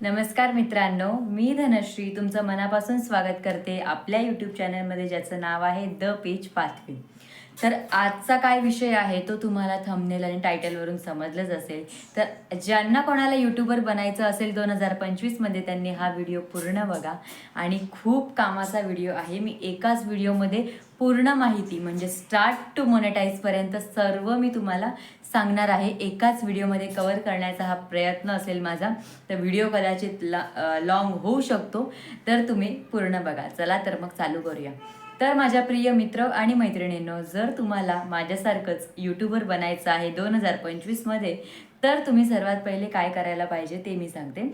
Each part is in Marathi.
नमस्कार मित्रांनो मी धनश्री तुमचं मनापासून स्वागत करते आपल्या यूट्यूब चॅनलमध्ये ज्याचं नाव आहे द पेज पाथवे तर आजचा काय विषय आहे तो तुम्हाला थंबनेल आणि टायटलवरून समजलंच असेल. तर ज्यांना कोणाला यूट्यूबर बनायचं असेल दोन हजार पंचवीसमध्ये त्यांनी हा व्हिडिओ पूर्ण बघा. आणि खूप कामाचा व्हिडिओ आहे. मी एकाच व्हिडिओमध्ये पूर्ण माहिती म्हणजे स्टार्ट टू मोनेटाईजपर्यंत सर्व मी तुम्हाला सांगणार आहे. एकाच व्हिडिओमध्ये कवर करण्याचा हा प्रयत्न असेल माझा तर व्हिडिओ कदाचित लॉंग होऊ शकतो. तर तुम्ही पूर्ण बघा. चला तर मग चालू करूया. तर माझ्या प्रिय मित्र आणि मैत्रिणींनो जर तुम्हाला माझ्यासारखंच यूट्यूबर बनायचं आहे दोन हजार पंचवीसमध्ये तर तुम्ही सर्वात पहिले काय करायला पाहिजे ते मी सांगते.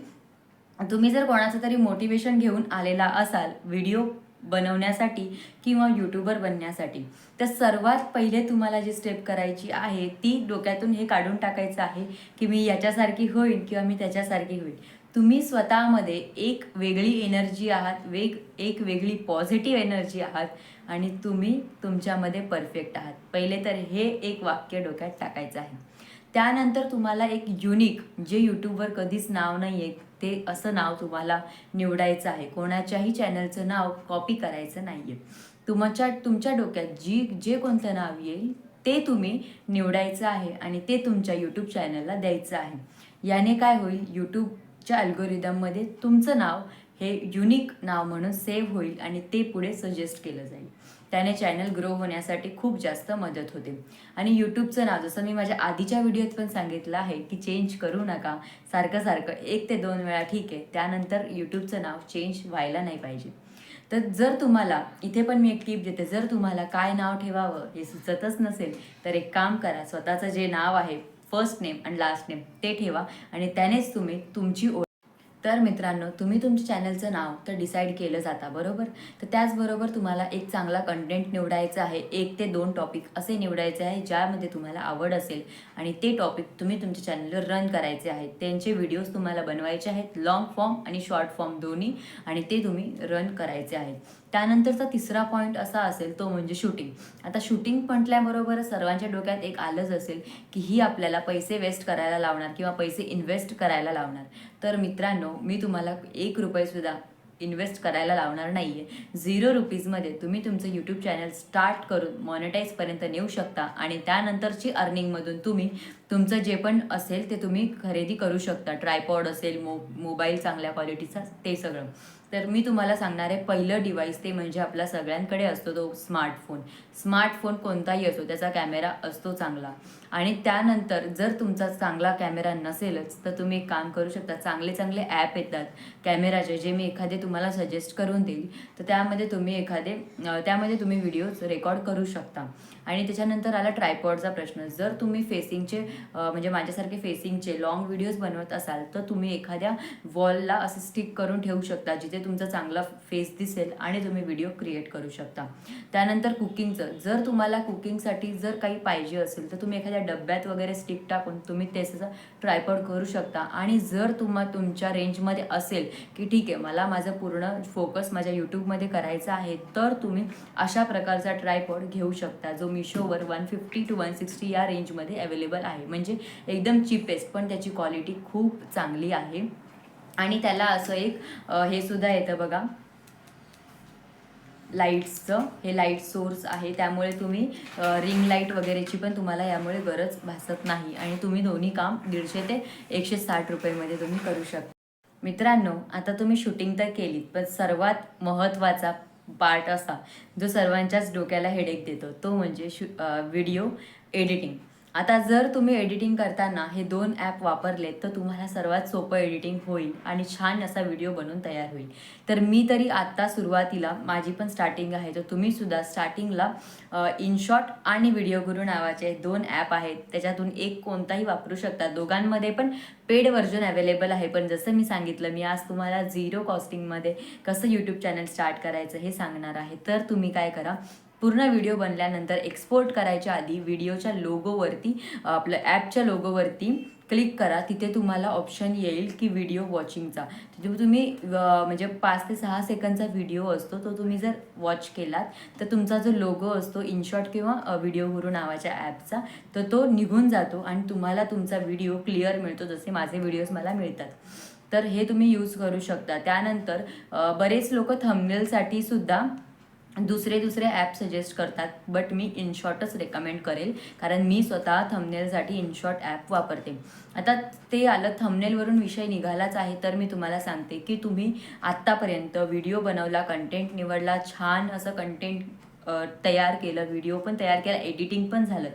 तुम्ही जर कोणाचं तरी मोटिवेशन घेऊन आलेला असाल व्हिडिओ बनवण्यासाठी किंवा यूट्यूबर बनण्यासाठी तर सर्वात पहिले तुम्हाला जी स्टेप करायची आहे ती डोक्यातून हे काढून टाकायचं आहे की मी याच्यासारखी होईल किंवा मी त्याच्यासारखी होईल तुम्ही स्वतःमध्ये एक वेगळी एनर्जी आहात वेग एक वेगळी पॉझिटिव्ह एनर्जी आहात आणि तुम्ही तुमच्यामध्ये परफेक्ट आहात. पहिले तर हे एक वाक्य डोक्यात टाकायचं आहे. त्यानंतर तुम्हाला एक युनिक जे यूट्यूबवर कधीच नाव नाही आहे ते असं नाव तुम्हाला निवडायचं आहे. कोणाच्याही चॅनलचं नाव कॉपी करायचं नाही आहे तुमच्या तुमच्या डोक्यात जी जे कोणतं नाव येईल ते तुम्ही निवडायचं आहे आणि ते तुमच्या यूट्यूब चॅनलला द्यायचं आहे. याने काय होईल? यूट्यूबच्या अल्गोरिदममध्ये तुमचं नाव हे युनिक नाव म्हणून सेव्ह होईल आणि ते पुढे सजेस्ट केलं जाईल. त्याने चॅनल ग्रो होण्यासाठी खूप जास्त मदत होते. आणि यूट्यूबचं नाव जसं मी माझ्या आधीच्या व्हिडिओत पण सांगितलं आहे की चेंज करू नका. सारखं सारखं एक ते दोन वेळा ठीक आहे त्यानंतर यूट्यूबचं नाव चेंज व्हायला नाही पाहिजे. तर जर तुम्हाला इथे पण मी एक टीप देते जर तुम्हाला काय नाव ठेवावं हे सुचतच नसेल तर एक काम करा स्वतःचं जे नाव आहे फर्स्ट नेम आणि लास्ट नेम ते ठेवा आणि त्यानेच तुम्ही तुमची ओळख. तर मित्रांनो तुम्ही तुमच्या चॅनलचं नाव तर डिसाईड केलं जाता बरोबर? तर त्याचबरोबर तुम्हाला एक चांगला कंटेंट निवडायचा आहे एक ते दोन टॉपिक असे निवडायचे आहे ज्यामध्ये तुम्हाला आवड असेल आणि ते टॉपिक तुम्ही तुमच्या चॅनलवर रन करायचे आहेत. त्यांचे व्हिडिओज तुम्हाला बनवायचे आहेत लॉंग फॉर्म आणि शॉर्ट फॉर्म दोन्ही आणि ते तुम्ही रन करायचे आहेत. त्यानंतरचा तिसरा पॉईंट असा असेल तो म्हणजे शूटिंग आता शूटिंग म्हटल्याबरोबर सर्वांच्या डोक्यात एक आलंच असेल की ही आपल्याला पैसे वेस्ट करायला लावणार किंवा पैसे इन्व्हेस्ट करायला लावणार. तर मित्रांनो मी तुम्हाला एक रुपयेसुद्धा इन्व्हेस्ट करायला लावणार नाही आहे झिरो रुपीजमध्ये तुम्ही तुमचं यूट्यूब चॅनल स्टार्ट करून मॉनिटाईजपर्यंत नेऊ शकता आणि त्यानंतरची अर्निंगमधून तुम्ही तुमचं जे पण असेल ते तुम्ही खरेदी करू शकता. ट्रायपॉड असेल मो मोबाईल चांगल्या क्वालिटीचा ते सगळं. तर मी तुम्हाला सांगणार आहे पहिलं डिव्हाइस ते म्हणजे आपला सगळ्यांकडे असतो तो स्मार्टफोन स्मार्टफोन कोणताही असो त्याचा कॅमेरा असतो चांगला. आणि त्यानंतर जर तुमचा चांगला कॅमेरा नसेलच तर तुम्ही एक काम करू शकता. चांगले चांगले ॲप येतात कॅमेराचे जे मी एखादे तुम्हाला सजेस्ट करून देईल. तर त्यामध्ये तुम्ही एखादे त्यामध्ये तुम्ही व्हिडिओज रेकॉर्ड करू शकता. आणि त्याच्यानंतर आला ट्रायपॉडचा प्रश्न. जर तुम्ही फेसिंगचे म्हणजे माझ्यासारखे फेसिंगचे लॉंग व्हिडिओज बनवत असाल तर तुम्ही एखाद्या वॉलला असं स्टिक करून ठेवू शकता जिथे तुमचा चांगला फेस दिसेल आणि तुम्ही व्हिडिओ क्रिएट करू शकता. त्यानंतर कुकिंगचं जर तुम्हाला कुकिंगसाठी जर काही पाहिजे असेल तर तुम्ही एखाद्या डब्यात वगैरे स्टिक टाकून तुम्ही त्याचा ट्रायपॉड करू शकता. आणि जर तुम्हा तुमच्या रेंजमध्ये असेल की ठीक आहे मला माझं पूर्ण फोकस माझ्या यूट्यूबमध्ये करायचा आहे तर तुम्ही अशा प्रकारचा ट्रायपॉड घेऊ शकता जो मिशोवर one fifty to one sixty या रेंजमध्ये अवेलेबल आहे. म्हणजे एकदम चिपेस्ट पण त्याची क्वालिटी खूप चांगली आहे. आणि त्याला असं एक हे सुद्धा येतं बघा. लाईट्सचं हे लाइट सोर्स आहे त्यामुळे तुम्ही रिंग लाइट वगैरेची पण तुम्हाला यामुळे गरज भासत नाही. आणि तुम्ही दोन्ही काम दीडशे ते एकशे साठ रुपयेमध्ये तुम्ही करू शकता. मित्रांनो आता तुम्ही शूटिंग तर केलीत पण सर्वात महत्त्वाचा पार्ट असा जो सर्वांच्याच डोक्याला हेडेक देतो तो म्हणजे शू व्हिडिओ एडिटिंग. आता जर तुम्ही एडिटिंग करताना हे दोन ॲप वापरले तर तुम्हाला सर्वात सोपं एडिटिंग होईल आणि छान असा व्हिडिओ बनून तयार होईल. तर मी तरी आत्ता सुरुवातीला माझी पण स्टार्टिंग आहे तर तुम्हीसुद्धा स्टार्टिंगला इनशॉट आणि व्हिडिओ गुरु नावाचे दोन ॲप आहेत. त्याच्यातून एक कोणताही वापरू शकता. दोघांमध्ये पण पेड व्हर्जन अवेलेबल आहे. पण जसं मी सांगितलं मी आज तुम्हाला झिरो कॉस्टिंगमध्ये कसं यूट्यूब चॅनल स्टार्ट करायचं हे सांगणार आहे. तर तुम्ही काय करा पूर्ण व्हिडिओ बनल्यानंतर एक्सपोर्ट करायच्या आधी व्हिडिओच्या लोगोवरती आपलं ॲपच्या लोगोवरती क्लिक करा. तिथे तुम्हाला ऑप्शन येईल की व्हिडिओ वॉचिंगचा तिथे तुम्ही म्हणजे पाच ते सहा सेकंदचा व्हिडिओ असतो तो तुम्ही जर वॉच केलात तर तुमचा जो लोगो असतो इनशॉट किंवा व्हिडिओ गुरु नावाच्या ॲपचा तर तो निघून जातो आणि तुम्हाला तुमचा व्हिडिओ क्लिअर मिळतो जसे माझे व्हिडिओज मला मिळतात. तर हे तुम्ही यूज करू शकता. त्यानंतर बरेच लोक थंबनेलसाठी सुद्धा दुसरे दुसरे ॲप सजेस्ट करतात बट मी इनशॉर्टच रेकमेंड करेल कारण मी स्वतः थंबनेलसाठी इनशॉर्ट ॲप वापरते. आता ते आलं थंबनेलवरून विषय निघालाच आहे तर मी तुम्हाला सांगते की तुम्ही आत्तापर्यंत व्हिडिओ बनवला कंटेंट निवडला छान असं कंटेंट तयार केलं व्हिडिओ पण तयार केला एडिटिंग पण झालं.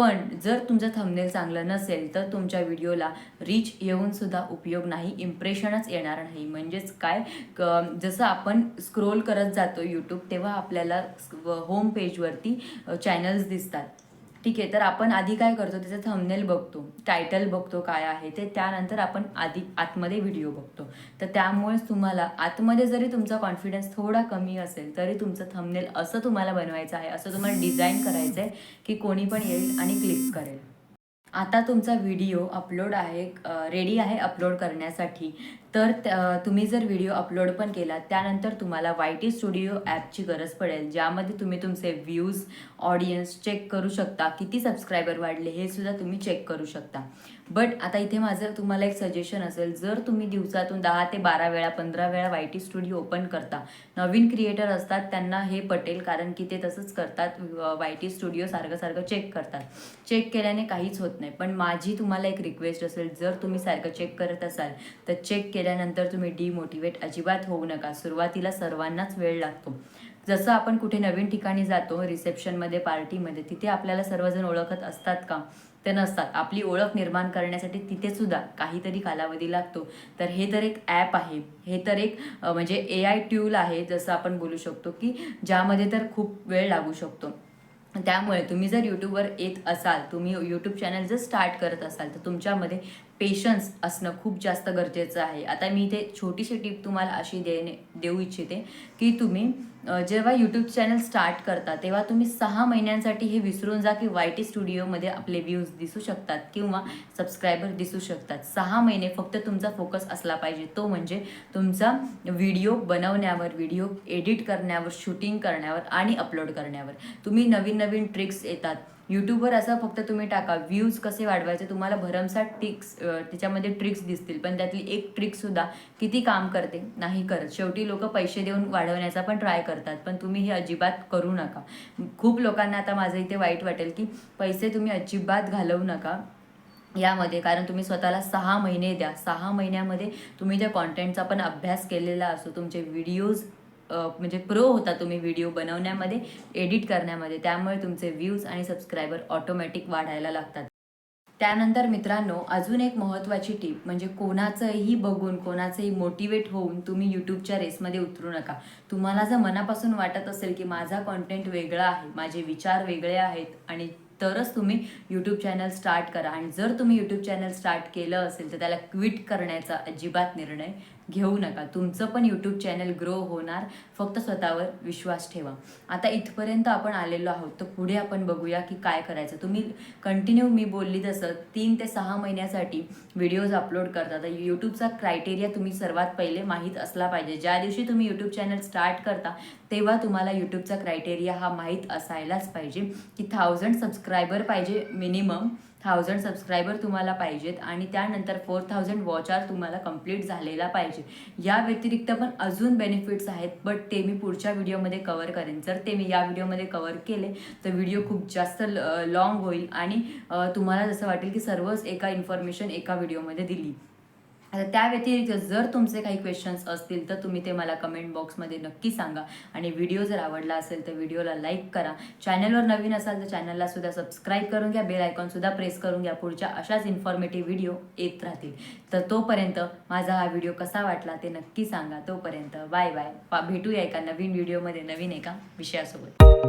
पण जर तुमचं थंबनेल चांगलं नसेल तर तुमच्या व्हिडिओला रीच येऊन सुद्धा उपयोग नाही इम्प्रेशनच येणार नाही. म्हणजेच काय? क- जसं आपण स्क्रोल करत जातो यूट्यूब तेव्हा आपल्याला होम पेजवरती चॅनल्स दिसतात. ठीक आहे तर आपण आधी काय करतो त्याचं थंबनेल बघतो टायटल बघतो काय आहे ते त्यानंतर आपण आधी आतमध्ये व्हिडिओ बघतो. तर त्यामुळेच तुम्हाला आतमध्ये जरी तुमचा कॉन्फिडन्स थोडा कमी असेल तरी तुमचं थंबनेल असं तुम्हाला बनवायचं आहे असं तुम्हाला डिझाईन करायचं आहे की कोणी पण येईल आणि क्लिक करेल. आता तुमचा व्हिडिओ अपलोड आहे रेडी आहे अपलोड करण्यासाठी. तर त- तुम्ही जर व्हिडिओ अपलोड पण केला त्यानंतर तुम्हाला वाय टी स्टुडिओ ॲपची गरज पडेल ज्यामध्ये तुम्ही तुमचे व्ह्यूज ऑडियन्स चेक करू शकता किती सबस्क्रायबर वाढले हे सुद्धा तुम्ही चेक करू शकता. बट आता इथे माझं तुम्हाला एक सजेशन असेल जर तुम्ही दिवसातून दहा ते बारा वेळा पंधरा वेळा वाय टी स्टुडिओ ओपन करता नवीन क्रिएटर असतात त्यांना हे पटेल कारण की ते तसंच करतात वाय टी स्टुडिओ सारखं सारखं चेक करतात. चेक केल्याने काहीच होत नाही. पण माझी तुम्हाला एक रिक्वेस्ट असेल जर तुम्ही सारखं चेक करत असाल तर चेक केल्यानंतर तुम्ही डिमोटिवेट अजिबात होऊ नका. सुरुवातीला सर्वांनाच वेळ लागतो. जसं आपण कुठे नवीन ठिकाणी जातो रिसेप्शनमध्ये पार्टीमध्ये तिथे आपल्याला सर्वजण ओळखत असतात का? ते नसतात. आपली ओळख निर्माण करण्यासाठी तिथे सुद्धा काहीतरी कालावधी लागतो. तर हे तर एक ॲप आहे. हे तर एक म्हणजे ए आय ट्यूल आहे जसं आपण बोलू शकतो की ज्यामध्ये तर खूप वेळ लागू शकतो. त्यामुळे तुम्ही जर यूट्यूबवर येत असाल तुम्ही यूट्यूब चॅनल जर स्टार्ट करत असाल तर तुमच्यामध्ये पेशन्स असणं खूप जास्त गरजेचं आहे. आता मी इथे छोटीशी टिप तुम्हाला अशी देणे देऊ इच्छिते की तुम्ही जेव्हा यूट्यूब चॅनल स्टार्ट करता तेव्हा तुम्ही सहा महिन्यांसाठी हे विसरून जा की वाय टी स्टुडिओमध्ये आपले व्ह्यूज दिसू शकतात किंवा सबस्क्रायबर दिसू शकतात. सहा महिने फक्त तुमचा फोकस असला पाहिजे. तो म्हणजे तुमचा व्हिडिओ बनवण्यावर व्हिडिओ एडिट करण्यावर शूटिंग करण्यावर आणि अपलोड करण्यावर. तुम्ही नवीन नवीन ट्रिक्स येतात. यूट्यूबवर असं फक्त तुम्ही टाका व्ह्यूज कसे वाढवायचे तुम्हाला भरमसाठ ट्रिक्स त्याच्यामध्ये ट्रिक्स दिसतील. पण त्यातली एक ट्रिकसुद्धा किती काम करते? नाही करत. शेवटी लोक पैसे देऊन वाढवण्याचा पण ट्राय करतात पण तुम्ही हे अजिबात करू नका. खूप लोकांना आता माझं इथे वाईट वाटेल की पैसे तुम्ही अजिबात घालवू नका यामध्ये. कारण तुम्ही स्वतःला सहा महिने द्या. सहा महिन्यामध्ये तुम्ही त्या कॉन्टेंटचा पण अभ्यास केलेला असतो तुमचे व्हिडिओज म्हणजे प्रो होता तुम्ही व्हिडिओ बनवण्यामध्ये एडिट करण्यामध्ये. त्यामुळे तुमचे व्ह्यूज आणि सबस्क्रायबर ऑटोमॅटिक वाढायला लागतात. त्यानंतर मित्रांनो अजून एक महत्त्वाची टीप म्हणजे कोणाचंही बघून कोणाचंही मोटिवेट होऊन तुम्ही यूट्यूबच्या रेसमध्ये उतरू नका. तुम्हाला जर मनापासून वाटत असेल की माझा कॉन्टेंट वेगळा आहे माझे विचार वेगळे आहेत आणि तरच तुम्ही यूट्यूब चॅनल स्टार्ट करा. आणि जर तुम्ही यूट्यूब चॅनल स्टार्ट केलं असेल तर त्याला क्विट करण्याचा अजिबात निर्णय घेऊ नका. तुमचं पण यूट्यूब चॅनल ग्रो होणार. फक्त स्वतःवर विश्वास ठेवा. आता इथपर्यंत आपण आलेलो आहोत तर पुढे आपण बघूया की काय करायचं. तुम्ही कंटिन्यू मी बोलली तसं तीन ते सहा महिन्यासाठी व्हिडिओज अपलोड करता. तर यूट्यूबचा क्रायटेरिया तुम्ही सर्वात पहिले माहीत असला पाहिजे. ज्या दिवशी तुम्ही यूट्यूब चॅनल स्टार्ट करता तेव्हा तुम्हाला यूट्यूबचा क्रायटेरिया हा माहीत असायलाच पाहिजे की थाउजंड सबस्क्रायबर पाहिजे मिनिमम थाउजंड सबस्क्रायबर तुम्हाला पाहिजेत आणि त्यानंतर फोर थाउजंड वॉच आर तुम्हाला कंप्लीट झालेला पाहिजे. या व्यतिरिक्त पण अजून बेनिफिट्स आहेत बट ते मी पुढच्या व्हिडिओमध्ये कवर करेन. जर ते मी या व्हिडिओमध्ये कवर केले तर व्हिडिओ खूप जास्त लॉंग होईल आणि तुम्हाला जसं वाटेल की सर्वच एका इन्फॉर्मेशन एका व्हिडिओमध्ये दिली. आता त्या व्यतिरिक्त जर तुमचे काही क्वेश्चन्स असतील तर तुम्ही ते मला कमेंट बॉक्समध्ये नक्की सांगा. आणि व्हिडिओ जर आवडला असेल तर व्हिडिओला लाईक करा. चॅनलवर नवीन असाल तर चॅनलला सुद्धा सबस्क्राईब करून घ्या. बेल आयकॉन सुद्धा प्रेस करून घ्या. पुढच्या अशाच इन्फॉर्मेटिव्ह व्हिडिओ येत राहतील. तर तोपर्यंत माझा हा व्हिडिओ कसा वाटला ते नक्की सांगा. तोपर्यंत बाय बाय पा भेटूया एका नवीन व्हिडिओमध्ये नवीन एका विषयासोबत.